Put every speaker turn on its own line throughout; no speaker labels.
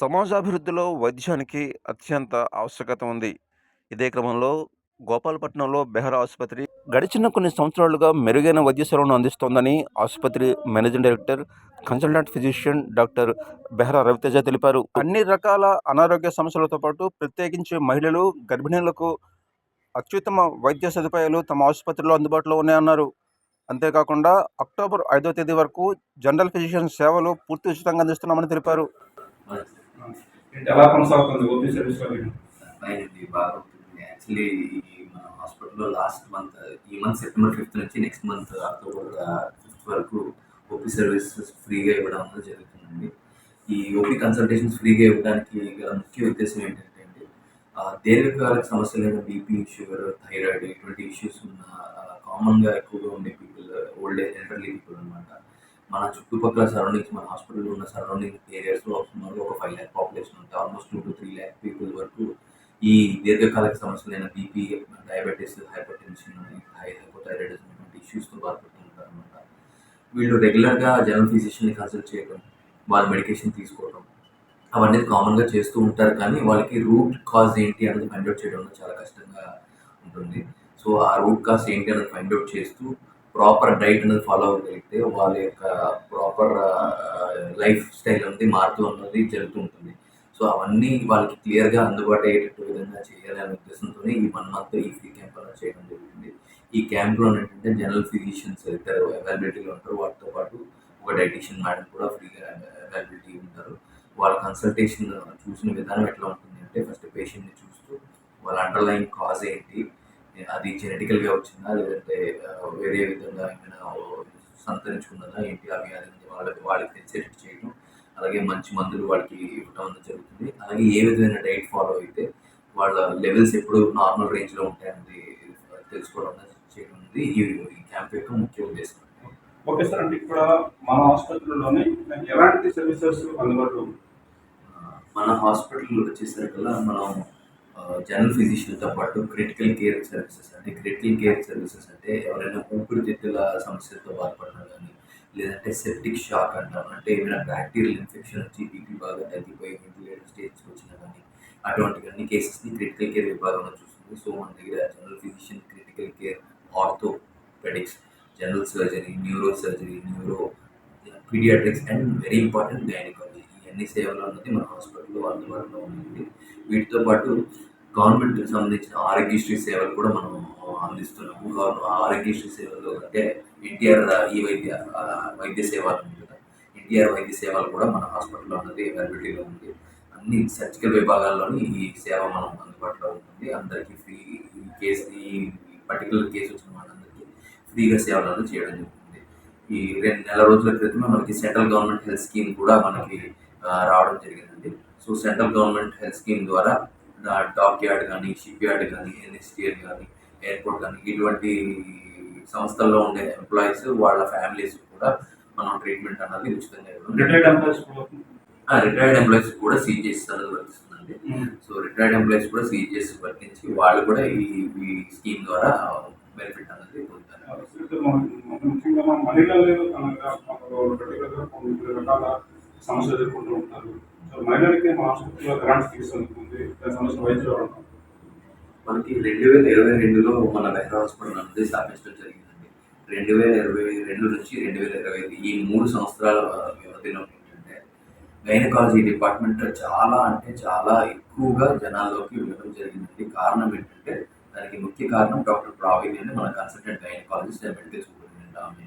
సమాజాభివృద్ధిలో వైద్యానికి అత్యంత ఆవశ్యకత ఉంది. ఇదే క్రమంలో గోపాలపట్నంలో బెహ్రా ఆసుపత్రి గడిచిన కొన్ని సంవత్సరాలుగా మెరుగైన వైద్య సేవలను అందిస్తోందని ఆసుపత్రి managing director, consultant physician doctor Behra Raviteja తెలిపారు. అన్ని రకాల అనారోగ్య సమస్యలతో పాటు ప్రత్యేకించి మహిళలు, గర్భిణీలకు అత్యుత్తమ వైద్య సదుపాయాలు తమ ఆసుపత్రిలో అందుబాటులో ఉన్నాయన్నారు. అంతేకాకుండా అక్టోబర్ ఐదో తేదీ వరకు జనరల్ ఫిజిషియన్ సేవలు పూర్తి ఉచితంగా అందిస్తున్నామని తెలిపారు.
ఏంటి ఎలా కొనసాగుతుంది ఓపీ సర్వీస్
అయింది బాగా అవుతుంది యాక్చువల్లీ మన హాస్పిటల్లో లాస్ట్ మంత్ ఈ మంత్ సెప్టెంబర్ ఫిఫ్త్ నుంచి నెక్స్ట్ మంత్ అక్టోబర్ ఫిఫ్త్ వరకు ఓపీ సర్వీసెస్ ఫ్రీగా ఇవ్వడం అనేది జరుగుతుందండి. ఈ ఓపీ కన్సల్టేషన్స్ ఫ్రీగా ఇవ్వడానికి గల ముఖ్య ఉద్దేశం ఏంటంటే అండి దీర్ఘకాలిక సమస్యలైన బీపీ షుగర్ థైరాయిడ్ ఇటువంటి ఇష్యూస్ ఉన్న uh, కామన్గా ఎక్కువగా ఉండే people old age elderly people అనమాట మన చుట్టుపక్కల సరౌండింగ్స్ మన హాస్పిటల్ ఉన్న సరౌండింగ్ ఏరియాస్లో సుమారు ఒక ఫైవ్ ల్యాక్ పాపులేషన్ ఉంటే almost two to three lakh people వరకు ఈ దీర్ఘకాలిక సమస్యలైన BP diabetes hypertension high hypothyroidism ఇటువంటి ఇష్యూస్తో బాధపడుతుంటారు అనమాట వీళ్ళు రెగ్యులర్గా జనరల్ ఫిజిషియన్ని కన్సల్ట్ చేయడం వాళ్ళ మెడికేషన్ తీసుకోవడం అవన్నీ కామన్గా చేస్తూ ఉంటారు కానీ వాళ్ళకి రూట్ కాజ్ ఏంటి అనేది ఫైండ్ అవుట్ చేయడం చాలా కష్టంగా ఉంటుంది. సో ఆ రూట్ కాజ్ ఏంటి అనేది ఫైండ్ అవుట్ చేస్తూ ప్రాపర్ డైట్ అనేది ఫాలో అవ్వగలిగితే వాళ్ళ యొక్క ప్రాపర్ లైఫ్ స్టైల్ అనేది మారుతూ ఉన్నది జరుగుతూ ఉంటుంది. సో అవన్నీ వాళ్ళకి క్లియర్గా అందుబాటు అయ్యేటట్టు విధంగా చేయాలనే ఉద్దేశంతో ఈ వన్ మంత్ ఈ ఫ్రీ క్యాంప్ అనేది చేయడం జరుగుతుంది ఈ క్యాంప్లో ఏంటంటే జనరల్ ఫిజిషియన్స్ ఇద్దరు అవైలబిలిటీలో ఉంటారు. వాటితో పాటు ఒక డైటీషియన్ మేడం కూడా ఫ్రీగా అవైలబిలిటీ ఉంటారు. వాళ్ళ కన్సల్టేషన్ చూసిన విధానం ఎట్లా ఉంటుంది అంటే ఫస్ట్ పేషెంట్ని చూస్తూ వాళ్ళ అండర్లైన్ కాజ్ ఏంటి అది జెనెటికల్గా వచ్చిందా? లేదంటే వేరే విధంగా ఏమైనా సంతరించుకున్నదా? ఏంటి? అవి అది వాళ్ళకి వాళ్ళకి తెలిసేటట్టు చేయడం అలాగే మంచి మందులు వాళ్ళకి ఇవ్వడం అనేది జరుగుతుంది. అలాగే ఏ విధమైన డైట్ ఫాలో అయితే వాళ్ళ లెవెల్స్ ఎప్పుడు నార్మల్ రేంజ్లో ఉంటాయన్నది తెలుసుకోవడం చేయడం అనేది ఈ క్యాంప్ యొక్క ముఖ్య ఉద్దేశం.
ఓకే సార్ అంటే ఇక్కడ మన ఆసుపత్రిలోనే ఎలాంటి సర్వీసెస్ అందుబాటులో
మన హాస్పిటల్ వచ్చేసరికల్లా మనం జనరల్ ఫిజిషియన్తో పాటు క్రిటికల్ కేర్ సర్వీసెస్ అంటే క్రిటికల్ కేర్ సర్వీసెస్ అంటే ఎవరైనా ఊపిరితిత్తుల సమస్యలతో బాధపడడం కానీ లేదంటే సెప్టిక్ షాక్ అంటాం అంటే ఏమైనా బ్యాక్టీరియల్ ఇన్ఫెక్షన్ వచ్చి బీపీ బాగా తగ్గిపోయి వెంటిలేటర్ స్టేజ్కి వచ్చినా కానీ అటువంటి అన్ని కేసెస్ని క్రిటికల్ కేర్ విభాగంలో చూస్తుంది. సో మన దగ్గర general physician critical care orthopaedics general surgery neuro surgery neuro paediatrics and very important gynaecology ఈ అన్ని సేవలు అన్నది మన హాస్పిటల్లో అందుబాటులో ఉంటుంది వీటితో పాటు గవర్నమెంట్కి సంబంధించిన ఆరోగ్యశ్రీ సేవలు కూడా మనం అందిస్తున్నాము. ఆరోగ్యశ్రీ సేవలు అంటే ఎన్టీఆర్ ఈ వైద్య వైద్య సేవలు కదా. ఎన్టీఆర్ వైద్య సేవలు కూడా మన హాస్పిటల్లో ఉన్నది అవైలబిలిటీలో ఉంది. అన్ని సర్జికల్ విభాగాల్లోని ఈ సేవ మనం అందుబాటులో ఉంటుంది. అందరికీ ఫ్రీ ఈ కేసు ఈ పర్టికులర్ కేసు వచ్చిన వాళ్ళందరికీ ఫ్రీగా సేవలు అనేది చేయడం జరుగుతుంది. ఈ రెండు నెల రోజుల క్రితమే మనకి సెంట్రల్ గవర్నమెంట్ హెల్త్ స్కీమ్ కూడా మనకి రావడం జరిగిందండి. So central government health scheme ద్వారా డాక్ యార్డ్ కానీ షిప్ యార్డ్ కానీ ఎన్ఎస్టిఎల్ కానీ ఎయిర్పోర్ట్ కానీ ఇటువంటి సంస్థల్లో ఉండే ఎంప్లాయీస్ వాళ్ళ ఫ్యామిలీస్ కూడా మనం ట్రీట్మెంట్ అన్నది ఉచితంగా ఇవ్వడం
రిటైర్డ్ ఎంప్లాయీస్ కూడా
రిటైర్డ్ ఎంప్లాయీస్ కూడా సీజీఎస్ అనేది వర్తిస్తుందండి.
ఉమ్.
సో రిటైర్డ్ ఎంప్లాయీస్ కూడా సీజీఎస్ వర్తించి వాళ్ళు కూడా ఈ ఈ స్కీమ్ ద్వారా బెనిఫిట్ అనేది పొందుతారు
ముఖ్యంగా మహిళలు రకాల సమస్యలు ఎదుర్కొంటూ ఉంటారు. మహిళలకి మన ఆసుపత్రిలో ఎలాంటి దాని సంబంధించిన వైద్యులు ఎవరు
మనకి రెండు వేల ఇరవై రెండులో మన మెహ్రా హాస్పిటల్ అనేది స్థాపించడం జరిగిందండి. రెండు వేల ఇరవై రెండు నుంచి రెండు వేల ఇరవై ఐదు ఈ మూడు సంవత్సరాల వ్యవధిలో ఏంటంటే గైనకాలజీ డిపార్ట్మెంట్ చాలా అంటే చాలా ఎక్కువగా జనాల్లోకి వెళ్ళడం జరిగిందండి. కారణం ఏంటంటే దానికి ముఖ్య కారణం డాక్టర్ ప్రావీణ్ అని మన కన్సల్టెంట్ గైనకాలజిస్ట్ మెడికల్ స్కూల్ ఆమె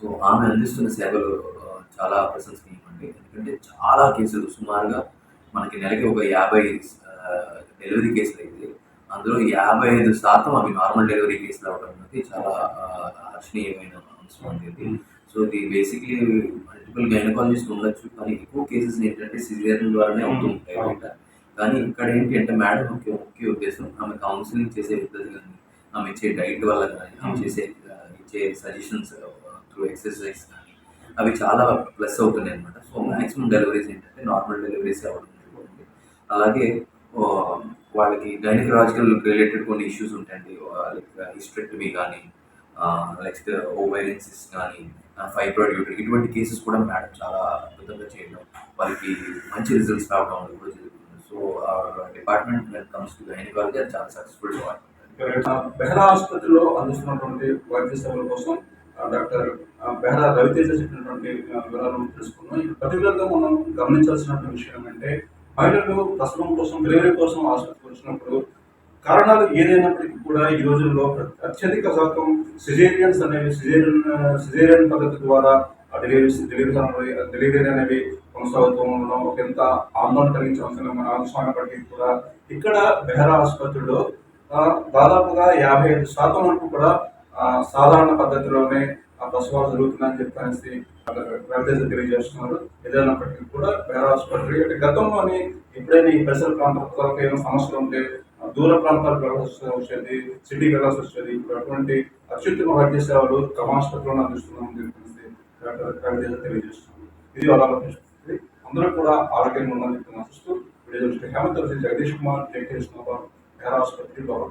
సో ఆమె అందిస్తున్న సేవలు చాలా ప్రశంసనీయం అండి ఎందుకంటే చాలా కేసులు సుమారుగా మనకి నెలకి ఒక యాభై డెలివరీ కేసులు అయితే అందులో యాభై ఐదు శాతం అవి నార్మల్ డెలివరీ కేసులు అవడం అనేది చాలా ఆ, హర్షణీయమైన అంశం అండి ఇది. సో ఇది బేసిక్లీ మల్టిపుల్ గైనకాలజిస్ట్ ఉండొచ్చు కానీ ఎక్కువ కేసెస్ ఏంటంటే సిజేరియన్ ద్వారానే అవుతూ ఉంటాయి బయట కానీ ఇక్కడ ఏంటి అంటే మేడం ముఖ్య ముఖ్య ఉద్దేశం ఆమె కౌన్సిలింగ్ చేసే పద్ధతి కానీ ఆమె ఇచ్చే డైట్ వల్ల కానీ ఆమె చేసే ఇచ్చే సజెషన్స్ త్రూ ఎక్సర్సైజ్ కానీ అవి చాలా ప్లస్ అవుతున్నాయి అనమాట సో మ్యాక్సిమం డెలివరీస్ ఏంటంటే నార్మల్ డెలివరీస్ అవ్వడం జరుగుతుంది అలాగే వాళ్ళకి గైనకలాజికల్ రిలేటెడ్ కొన్ని ఇష్యూస్ ఉంటాయండి. లైక్ హిస్ట్రెక్టమీ uh, కానీ నెక్స్ట్ ఓవైరెన్సిస్ కానీ ఫైబ్రాయిడ్ యూటర్ ఇటువంటి కేసెస్ కూడా మేడం చాలా అద్భుతంగా చేయడం వాళ్ళకి మంచి రిజల్ట్స్ రావడం కూడా జరుగుతుంది. So department comes to gynaecology అది చాలా సక్సెస్ఫుల్ డిపార్ట్మెంట్
బెహ్రా ఆసుపత్రిలో అందిస్తున్నటువంటి వైద్య సేవల కోసం డాక్టర్ ఆ, రవితేజ చెప్పినటువంటి వివరాలను తెలుసుకున్నాం పర్టికులర్గా మనం గమనించాల్సినటువంటి విషయం ఏంటంటే మహిళలు ప్రసవం కోసం డెలివరీ కోసం ఆసుపత్రికి వచ్చినప్పుడు కారణాలు ఏదైనప్పటికీ కూడా ఈ రోజుల్లో అత్యధిక శాతం సిజేరియన్స్ అనేవి సిజేరియన్ సిజేరియన్ పద్ధతి ద్వారా ఆ డెలివరీ డెలివరీ అనేవి డెలివరీ అనేవి కొనసాగుతూ ఉండడం ఒక ఎంత ఆందోళన కలిగించే అంశంగా మన అంశమైనప్పటికీ కూడా ఇక్కడ బెహరా ఆసుపత్రిలో దాదాపుగా యాభై ఐదు శాతం వరకు కూడా సాధారణ పద్ధతిలోనే ఆ ప్రసవాలు జరుగుతుందని చెప్పేసి రవితేజ తెలియజేస్తున్నారు. ఏదైనప్పటికీ కూడా బెహరా ఆసుపత్రి అంటే గతంలోని ఎప్పుడైనా ఈ పరిసర ప్రాంతాలకు ఏమైనా సమస్యలు ఉంటే దూర ప్రాంతాలకు వెళ్ళాల్సి వచ్చేది సిటీకి వెళ్ళాల్సి వచ్చేది ఇప్పుడు అటువంటి అత్యుత్తమ వైద్య సేవలు కమ ఆసుపత్రిలో అందిస్తున్నామని చెప్పేసి రవితేజ తెలియజేస్తున్నారు. ఇది వాళ్ళ అందరూ కూడా ఆరోగ్యంగా ఉందని చెప్పి ఆశిస్తూ హేమంత్ జగదీష్ కుమార్ జగదీష్ బాబు